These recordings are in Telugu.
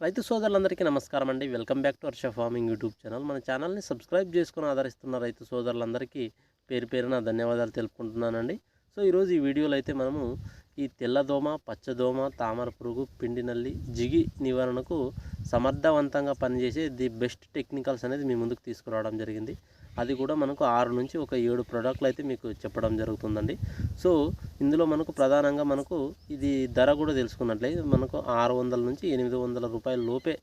రైతు సోదరులందరికీ నమస్కారం అండి. Welcome back to Varsha farming YouTube channel. మన ఛానల్ని సబ్స్క్రైబ్ చేసుకుని ఆదరిస్తున్న రైతు సోదరులందరికీ పేరు పేరున ధన్యవాదాలు తెలుపుకుంటున్నానండి. సో ఈరోజు ఈ వీడియోలో అయితే మనము ఈ తెల్లదోమ పచ్చదోమ తామర పురుగు పిండి నల్లి జిగి నివారణకు సమర్థవంతంగా పనిచేసే ది బెస్ట్ టెక్నికల్స్ అనేది మీ ముందుకు తీసుకురావడం జరిగింది. అది కూడా మనకు ఆరు నుంచి ఒక ఏడు ప్రోడక్ట్లు అయితే మీకు చెప్పడం జరుగుతుందండి. సో ఇందులో మనకు ప్రధానంగా మనకు ఇది ధర కూడా తెలుసుకున్నట్లయితే మనకు ఆరు వందల నుంచి ఎనిమిది వందల రూపాయల లోపే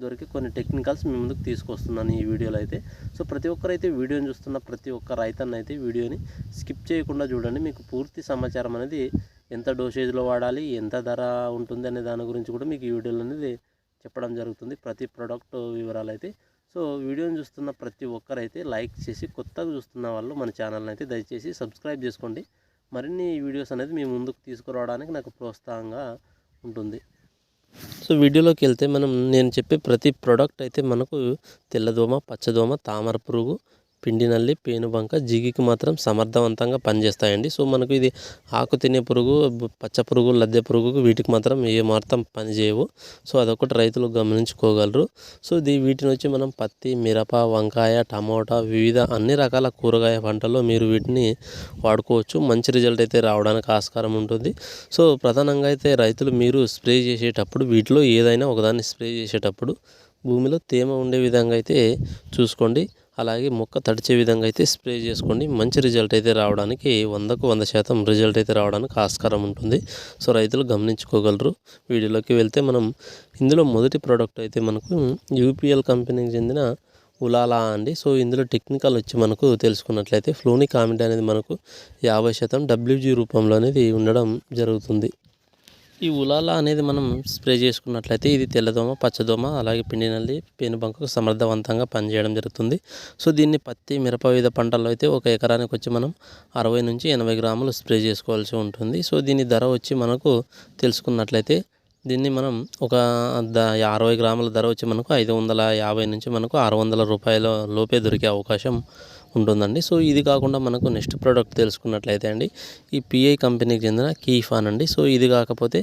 దొరికి కొన్ని టెక్నికల్స్ మీ ముందుకు తీసుకొస్తున్నాను ఈ వీడియోలో అయితే. సో ప్రతి ఒక్కరైతే వీడియోని చూస్తున్న ప్రతి ఒక్క రైతన్న అయితే వీడియోని స్కిప్ చేయకుండా చూడండి. మీకు పూర్తి సమాచారం అనేది ఎంత డోసేజ్లో వాడాలి ఎంత ధర ఉంటుంది అనే దాని గురించి కూడా మీకు ఈ వీడియోలో అనేది చెప్పడం జరుగుతుంది ప్రతి ప్రోడక్ట్ వివరాలు అయితే సో వీడియోని చూస్తున్న ప్రతి ఒక్కరైతే లైక్ చేసి కొత్తగా చూస్తున్న వాళ్ళు మన ఛానల్ని అయితే దయచేసి సబ్స్క్రైబ్ చేసుకోండి. మరిన్ని వీడియోస్ అనేది మీ ముందుకు తీసుకురావడానికి నాకు ప్రోత్సాహంగా ఉంటుంది. సో వీడియోలోకి వెళ్తే మనం నేను చెప్పే ప్రతి ప్రోడక్ట్ అయితే మనకు తెల్లదోమ పచ్చదోమ తామర పురుగు పిండి నల్లి పేనుబంక జిగికి మాత్రం సమర్థవంతంగా పనిచేస్తాయండి. సో మనకు ఇది ఆకు తినే పురుగు పచ్చ పురుగు లద్దె పురుగు వీటికి మాత్రం ఏ మాత్రం పనిచేయవు సో అదొకటి రైతులు గమనించుకోగలరు. సో దీ వీటిని వచ్చి మనం పత్తి మిరప వంకాయ టమోటా వివిధ అన్ని రకాల కూరగాయ పంటల్లో మీరు వీటిని వాడుకోవచ్చు. మంచి రిజల్ట్ అయితే రావడానికి ఆస్కారం ఉంటుంది. సో ప్రధానంగా అయితే రైతులు మీరు స్ప్రే చేసేటప్పుడు వీటిలో ఏదైనా ఒకదాన్ని స్ప్రే చేసేటప్పుడు భూమిలో తేమ ఉండే విధంగా అయితే చూసుకోండి. అలాగే మొక్క తడిచే విధంగా అయితే స్ప్రే చేసుకోండి. మంచి రిజల్ట్ అయితే రావడానికి వందకు వంద శాతం రిజల్ట్ అయితే రావడానికి ఆస్కారం ఉంటుంది. సో రైతులు గమనించుకోగలరు. వీడియోలోకి వెళ్తే మనం ఇందులో మొదటి ప్రోడక్ట్ అయితే మనకు యూపీఎల్ కంపెనీకి చెందిన ఉలాలా అండి. సో ఇందులో టెక్నికల్ వచ్చి మనకు తెలుసుకున్నట్లయితే ఫ్లోనిక్ ఆమిడ్ అనేది మనకు యాభై శాతం డబ్ల్యూజీ రూపంలో అనేది ఉండడం జరుగుతుంది. ఈ ఉలాలా అనేది మనం స్ప్రే చేసుకున్నట్లయితే ఇది తెల్లదోమ పచ్చదోమ అలాగే పిండి నల్లి పేనుబంకకు సమర్థవంతంగా పనిచేయడం జరుగుతుంది. సో దీన్ని పత్తి మిరప వివిధ పంటల్లో అయితే ఒక ఎకరానికి వచ్చి మనం అరవై నుంచి ఎనభై గ్రాములు స్ప్రే చేసుకోవాల్సి ఉంటుంది. సో దీని ధర వచ్చి మనకు తెలుసుకున్నట్లయితే దీన్ని మనం ఒక ద అరవై గ్రాముల ధర వచ్చి మనకు ఐదు వందల యాభై నుంచి మనకు ఆరు వందల రూపాయల లోపే దొరికే అవకాశం ఉంటుందండి. సో ఇది కాకుండా మనకు నెక్స్ట్ ప్రోడక్ట్ తెలుసుకున్నట్లయితే అండి ఈ పిఐ కంపెనీకి చెందిన కీఫాన్ అండి. సో ఇది కాకపోతే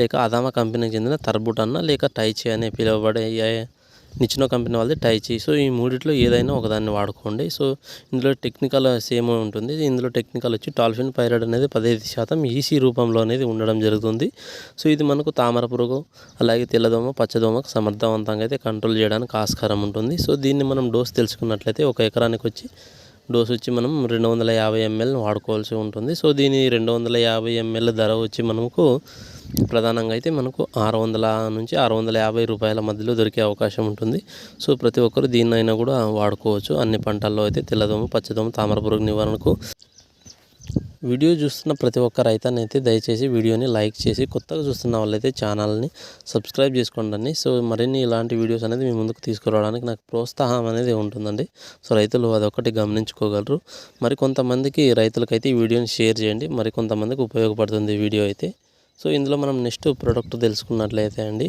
లేక అదామా కంపెనీకి చెందిన తర్బుట్ అన్న లేక టైచి అనే పిలువబడే నిచ్చినో కంపెనీ వాళ్ళది టైచి సో ఈ మూడిట్లో ఏదైనా ఒకదాన్ని వాడుకోండి. సో ఇందులో టెక్నికల్ సేమ్ ఉంటుంది. ఇందులో టెక్నికల్ వచ్చి టాల్ఫిన్ పైరైడ్ అనేది పదహైదు శాతం ఈసీ రూపంలో అనేది ఉండడం జరుగుతుంది. సో ఇది మనకు తామర పురుగు అలాగే తెల్లదోమ పచ్చదోమకు సమర్థవంతంగా అయితే కంట్రోల్ చేయడానికి ఆస్కారం ఉంటుంది. సో దీన్ని మనం డోస్ తెలుసుకున్నట్లయితే ఒక ఎకరానికి వచ్చి డోస్ వచ్చి మనం రెండు వందల యాభై ఎంఎల్ వాడుకోవాల్సి ఉంటుంది. సో దీని రెండు వందల యాభై ఎంఎల్ ధర వచ్చి మనకు ప్రధానంగా అయితే మనకు ఆరు వందల నుంచి ఆరు వందల యాభై రూపాయల మధ్యలో దొరికే అవకాశం ఉంటుంది. సో ప్రతి ఒక్కరు దీన్నైనా కూడా వాడుకోవచ్చు. అన్ని పంటల్లో అయితే తెల్లదోమ పచ్చదోమ తామర పురుగు నివారణకు. వీడియో చూస్తున్న ప్రతి ఒక్క రైతాన్ని అయితే దయచేసి వీడియోని లైక్ చేసి కొత్తగా చూస్తున్న వాళ్ళైతే ఛానల్ని సబ్స్క్రైబ్ చేసుకోండి సో మరిన్ని ఇలాంటి వీడియోస్ అనేది మీ ముందుకు తీసుకురావడానికి నాకు ప్రోత్సాహం అనేది ఉంటుందండి. సో రైతులు అదొకటి గమనించుకోగలరు. మరి కొంతమందికి రైతులకైతే ఈ వీడియోని షేర్ చేయండి. మరి కొంతమందికి ఉపయోగపడుతుంది వీడియో అయితే. సో ఇందులో మనం నెక్స్ట్ ప్రోడక్ట్ తెలుసుకున్నట్లయితే అండి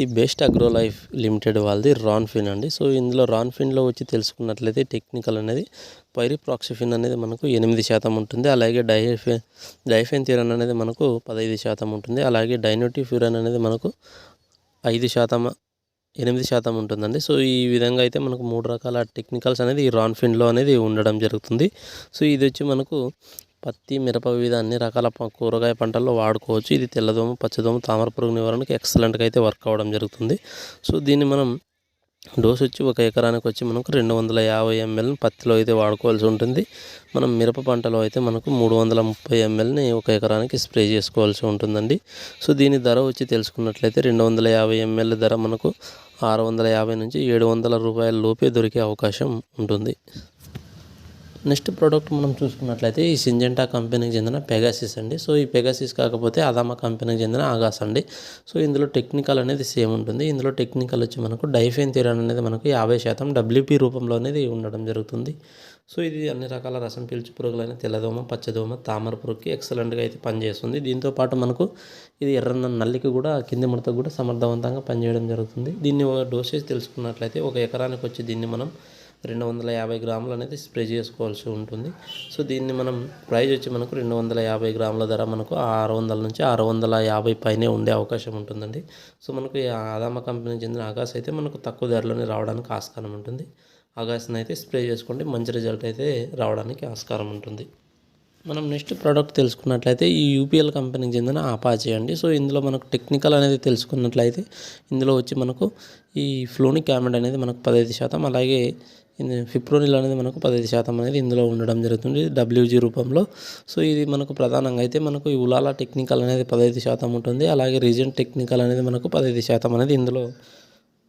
ఈ బెస్ట్ అగ్రో లైఫ్ లిమిటెడ్ వాళ్ళది రాన్ఫిన్ అండి. సో ఇందులో రాన్ఫిన్లో వచ్చి తెలుసుకున్నట్లయితే టెక్నికల్ అనేది పైరిప్రాక్సిఫిన్ అనేది మనకు ఎనిమిది శాతం ఉంటుంది. అలాగే డైఫెన్ డైఫెన్థిరన్ అనేది మనకు పదహైదు శాతం ఉంటుంది. అలాగే డైనోటిఫ్యూరన్ అనేది మనకు ఐదు శాతం ఎనిమిది శాతం ఉంటుందండి. సో ఈ విధంగా అయితే మనకు మూడు రకాల టెక్నికల్స్ అనేది ఈ రాన్ఫిన్లో అనేది ఉండడం జరుగుతుంది. సో ఇది వచ్చి మనకు పత్తి మిరప వివిధ అన్ని రకాల కూరగాయ పంటల్లో వాడుకోవచ్చు. ఇది తెల్లదోమ పచ్చదోమ తామర పురుగు నివారణకు ఎక్సలెంట్గా అయితే వర్క్ అవ్వడం జరుగుతుంది. సో దీన్ని మనం డోస్ వచ్చి ఒక ఎకరానికి వచ్చి మనకు రెండు వందల యాభై ఎంఎల్ పత్తిలో అయితే వాడుకోవాల్సి ఉంటుంది. మనం మిరప పంటలో అయితే మనకు మూడు వందల ముప్పై ఎంఎల్ని ఒక ఎకరానికి స్ప్రే చేసుకోవాల్సి ఉంటుందండి. సో దీని ధర వచ్చి తెలుసుకున్నట్లయితే రెండు వందల యాభై ఎంఎల్ ధర మనకు ఆరు వందల యాభై నుంచి ఏడు వందల రూపాయల లోపే దొరికే అవకాశం ఉంటుంది. నెక్స్ట్ ప్రోడక్ట్ మనం చూసుకున్నట్లయితే ఈ సింజెంటా కంపెనీకి చెందిన పెగాసిస్ అండి. సో ఈ పెగాసిస్ కాకపోతే అదామా కంపెనీకి చెందిన ఆగాస్ అండి. సో ఇందులో టెక్నికల్ అనేది సేమ్ ఉంటుంది. ఇందులో టెక్నికల్ వచ్చి మనకు డైఫెన్ థిరాన్ అనేది మనకు యాభై శాతం డబ్ల్యూపీ రూపంలో అనేది ఉండడం జరుగుతుంది. సో ఇది అన్ని రకాల రసం పీల్చు పురుగులైన తెల్లదోమ పచ్చదోమ తామర పురుగుకి ఎక్సలెంట్గా అయితే పనిచేస్తుంది. దీంతో పాటు మనకు ఇది ఎర్రన్న నల్లికి కూడా కింది ముడతకు కూడా సమర్థవంతంగా పనిచేయడం జరుగుతుంది. దీన్ని డోసేజ్ తెలుసుకున్నట్లయితే ఒక ఎకరానికి వచ్చి దీన్ని మనం రెండు వందల యాభై గ్రాములు అనేది స్ప్రే చేసుకోవాల్సి ఉంటుంది. సో దీన్ని మనం ప్రైజ్ వచ్చి మనకు రెండు వందల యాభై గ్రాముల ధర మనకు ఆరు వందల నుంచి ఆరు వందల యాభై పైనే ఉండే అవకాశం ఉంటుందండి. సో మనకు ఈ ఆదామ కంపెనీకి చెందిన ఆగాస్ అయితే మనకు తక్కువ ధరలోనే రావడానికి ఆస్కారం ఉంటుంది. ఆగాస్ని అయితే స్ప్రే చేసుకోండి. మంచి రిజల్ట్ అయితే రావడానికి ఆస్కారం ఉంటుంది. మనం నెక్స్ట్ ప్రోడక్ట్ తెలుసుకున్నట్లయితే ఈ యూపీఎల్ కంపెనీకి చెందిన అపాచీ అండి. సో ఇందులో మనకు టెక్నికల్ అనేది తెలుసుకున్నట్లయితే ఇందులో వచ్చి మనకు ఈ ఫ్లోనిక్ యామెడ్ అనేది మనకు పదహైదు శాతం అలాగే ఇది ఫిప్రోనిల్ అనేది మనకు పదహైదు శాతం అనేది ఇందులో ఉండడం జరుగుతుంది డబ్ల్యూజీ రూపంలో. సో ఇది మనకు ప్రధానంగా అయితే మనకు ఈ ఉలాలా టెక్నికల్ అనేది పదహైదు శాతం ఉంటుంది అలాగే రీజన్ టెక్నికల్ అనేది మనకు పదహైదు శాతం అనేది ఇందులో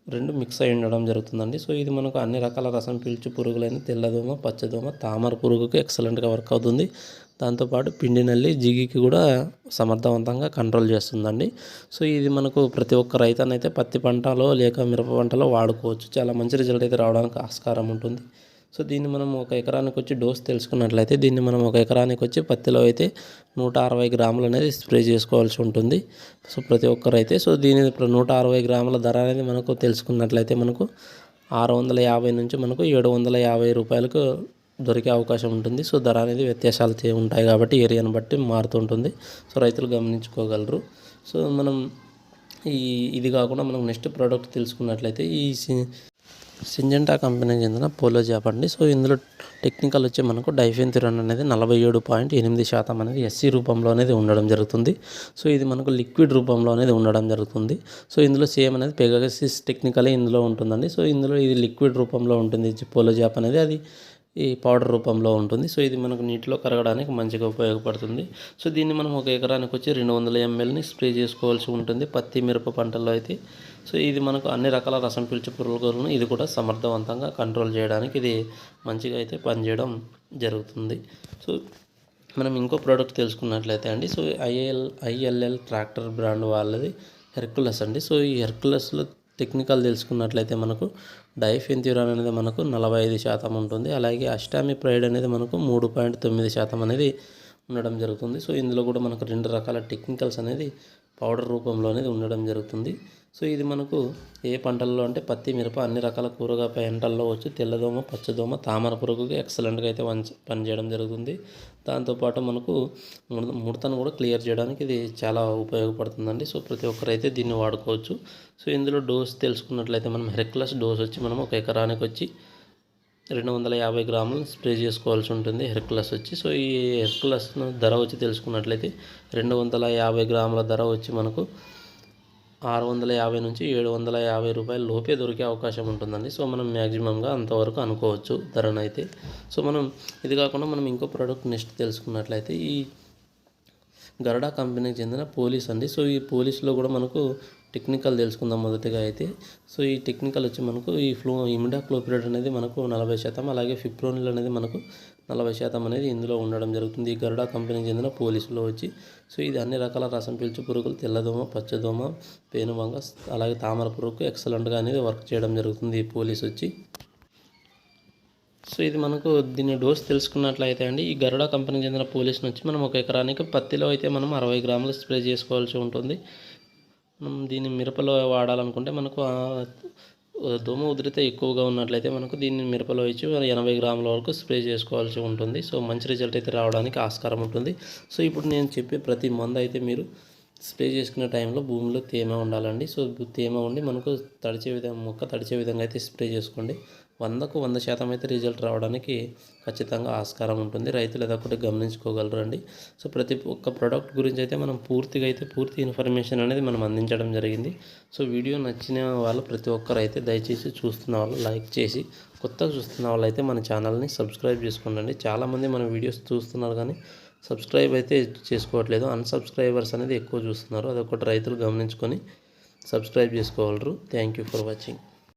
రెండు మిక్స్ అయి ఉండడం జరుగుతుందండి. సో ఇది మనకు అన్ని రకాల రసం పీల్చు పురుగులైన తెల్లదోమ పచ్చదోమ తామర పురుగుకి ఎక్సలెంట్గా వర్క్ అవుతుంది. దాంతోపాటు పిండి నల్లి జిగికి కూడా సమర్థవంతంగా కంట్రోల్ చేస్తుందండి. సో ఇది మనకు ప్రతి ఒక్క రైతనైతే పత్తి పంటలో లేక మిరప పంటలో వాడుకోవచ్చు. చాలా మంచి రిజల్ట్ అయితే రావడానికి ఆస్కారం ఉంటుంది. సో దీన్ని మనం ఒక ఎకరానికి వచ్చి డోస్ తెలుసుకున్నట్లయితే దీన్ని మనం ఒక ఎకరానికి వచ్చి పత్తిలో అయితే నూట అరవై గ్రాములు అనేది స్ప్రే చేసుకోవాల్సి ఉంటుంది. సో ప్రతి ఒక్కరైతే సో దీని నూట అరవై గ్రాముల ధర అనేది మనకు తెలుసుకున్నట్లయితే మనకు ఆరు వందల యాభై నుంచి మనకు ఏడు వందల యాభై రూపాయలకు దొరికే అవకాశం ఉంటుంది. సో ధర అనేది వ్యత్యాసాలు చే- ఉంటాయి కాబట్టి ఏరియాను బట్టి మారుతుంటుంది సో రైతులు గమనించుకోగలరు. సో మనం ఈ ఇది కాకుండా మనం నెక్స్ట్ ప్రోడక్ట్ తెలుసుకున్నట్లయితే ఈ సి- సింజెంటా కంపెనీకి చెందిన పోలో జాప్ అండి. సో ఇందులో టెక్నికల్ వచ్చి మనకు డైఫెన్థిరన్ అనేది నలభై ఏడు పాయింట్ ఎనిమిది శాతం అనేది ఎస్సీ రూపంలో అనేది ఉండడం జరుగుతుంది. సో ఇది మనకు లిక్విడ్ రూపంలో అనేది ఉండడం జరుగుతుంది. సో ఇందులో సేమ్ అనేది పెగాసిస్ టెక్నికలే ఇందులో ఉంటుందండి. సో ఇందులో ఇది లిక్విడ్ రూపంలో ఉంటుంది. పోలో జాప్ అనేది అది ఈ పౌడర్ రూపంలో ఉంటుంది. సో ఇది మనకు నీటిలో కరగడానికి మంచిగా ఉపయోగపడుతుంది. సో దీన్ని మనం ఒక ఎకరానికి వచ్చి రెండు వందల ఎంఎల్ని స్ప్రే చేసుకోవాల్సి ఉంటుంది. పత్తి మిరప పంటల్లో అయితే. సో ఇది మనకు అన్ని రకాల రసం పీల్చే పురుగులను ఇది కూడా సమర్థవంతంగా కంట్రోల్ చేయడానికి ఇది మంచిగా అయితే పనిచేయడం జరుగుతుంది. సో మనం ఇంకో ప్రోడక్ట్ తెలుసుకున్నట్లయితే అండి. So IL ILL tractor brand వాళ్ళది హెర్కులస్ అండి. సో ఈ హెర్కులస్లో టెక్నికల్ తెలుసుకున్నట్లయితే మనకు డైఫెన్థ్యూరాన్ అనేది మనకు నలభై ఐదు శాతం ఉంటుంది. అలాగే అష్టామి ప్రైడ్ అనేది మనకు మూడు పాయింట్ తొమ్మిది శాతం అనేది ఉండడం జరుగుతుంది. సో ఇందులో కూడా మనకు రెండు రకాల టెక్నికల్స్ అనేది పౌడర్ రూపంలో అనేది ఉండడం జరుగుతుంది. సో ఇది మనకు ఏ పంటల్లో అంటే పత్తి మిరప అన్ని రకాల కూరగాయ పంటల్లో వచ్చి తెల్లదోమ పచ్చదోమ తామర పురుగుకి ఎక్సలెంట్గా అయితే వంచ పనిచేయడం జరుగుతుంది. దాంతోపాటు మనకు ముడతను కూడా క్లియర్ చేయడానికి ఇది చాలా ఉపయోగపడుతుందండి. సో ప్రతి ఒక్కరైతే దీన్ని వాడుకోవచ్చు. సో ఇందులో డోస్ తెలుసుకున్నట్లయితే మనం హెర్క్లస్ డోస్ వచ్చి మనం ఒక ఎకరానికి వచ్చి రెండు వందల యాభై గ్రాములు స్ప్రే చేసుకోవాల్సి ఉంటుంది హెర్క్లస్ వచ్చి. సో ఈ హెర్క్లస్ ధర వచ్చి తెలుసుకున్నట్లయితే రెండు వందల యాభై గ్రాముల ధర వచ్చి మనకు ఆరు వందల యాభై నుంచి ఏడు వందల యాభై రూపాయల లోపే దొరికే అవకాశం ఉంటుందండి. సో మనం మ్యాక్సిమంగా అంతవరకు అనుకోవచ్చు ధరను అయితే. సో మనం ఇది కాకుండా మనం ఇంకో ప్రోడక్ట్ నెక్స్ట్ తెలుసుకున్నట్లయితే ఈ గరడా కంపెనీకి చెందిన పోలీస్ అండి. సో ఈ పోలీస్లో కూడా మనకు టెక్నికల్ తెలుసుకుందాం మొదటిగా అయితే. సో ఈ టెక్నికల్ వచ్చి మనకు ఈ ఫ్లో ఇమిడాక్లోపిరేట్ అనేది మనకు నలభై శాతం అలాగే ఫిప్రోనిల్ అనేది మనకు నలభై శాతం అనేది ఇందులో ఉండడం జరుగుతుంది. ఈ గరుడా కంపెనీకి చెందిన పోలీసులో వచ్చి సో ఇది అన్ని రకాల రసం పీల్చు పురుగులు తెల్లదోమ పచ్చదోమ పేనుబంగ అలాగే తామర పురుగుకు ఎక్సలెంట్గా అనేది వర్క్ చేయడం జరుగుతుంది. ఈ పోలీస్ వచ్చి సో ఇది మనకు దీని డోస్ తెలుసుకున్నట్లయితే అండి ఈ గరుడ కంపెనీకి చెందిన పోలీస్ నుంచి మనం ఒక ఎకరానికి పత్తిలో అయితే మనం అరవై గ్రాములు స్ప్రే చేసుకోవాల్సి ఉంటుంది. మనం దీన్ని మిరపలో వాడాలనుకుంటే మనకు దోమ ఉధృత ఎక్కువగా ఉన్నట్లయితే మనకు దీన్ని మిరపలో ఇచ్చి ఎనభై గ్రాముల వరకు స్ప్రే చేసుకోవాల్సి ఉంటుంది. సో మంచి రిజల్ట్ అయితే రావడానికి ఆస్కారం ఉంటుంది. సో ఇప్పుడు నేను చెప్పే ప్రతి మందు అయితే మీరు స్ప్రే చేసుకునే టైంలో భూమిలో తేమ ఉండాలండి. సో తేమ ఉండి మనకు తడిచే విధంగా మొక్క తడిచే విధంగా అయితే స్ప్రే చేసుకోండి. వందకు వంద శాతం అయితే రిజల్ట్ రావడానికి ఖచ్చితంగా ఆస్కారం ఉంటుంది. రైతులు అదొకటి గమనించుకోగలరు అండి సో ప్రతి ఒక్క ప్రోడక్ట్ గురించి అయితే మనం పూర్తిగా అయితే పూర్తి ఇన్ఫర్మేషన్ అనేది మనం అందించడం జరిగింది. సో వీడియో నచ్చిన వాళ్ళు ప్రతి ఒక్కరు అయితే దయచేసి చూస్తున్న వాళ్ళు లైక్ చేసి కొత్తగా చూస్తున్న వాళ్ళు అయితే మన ఛానల్ని సబ్స్క్రైబ్ చేసుకోండి. చాలామంది మన వీడియోస్ చూస్తున్నారు కానీ సబ్స్క్రైబ్ అయితే చేసుకోవట్లేదు. అన్సబ్స్క్రైబర్స్ అనేది ఎక్కువ చూస్తున్నారు. అదొకటి రైతులు గమనించుకొని సబ్స్క్రైబ్ చేసుకోగలరు. Thank you for watching.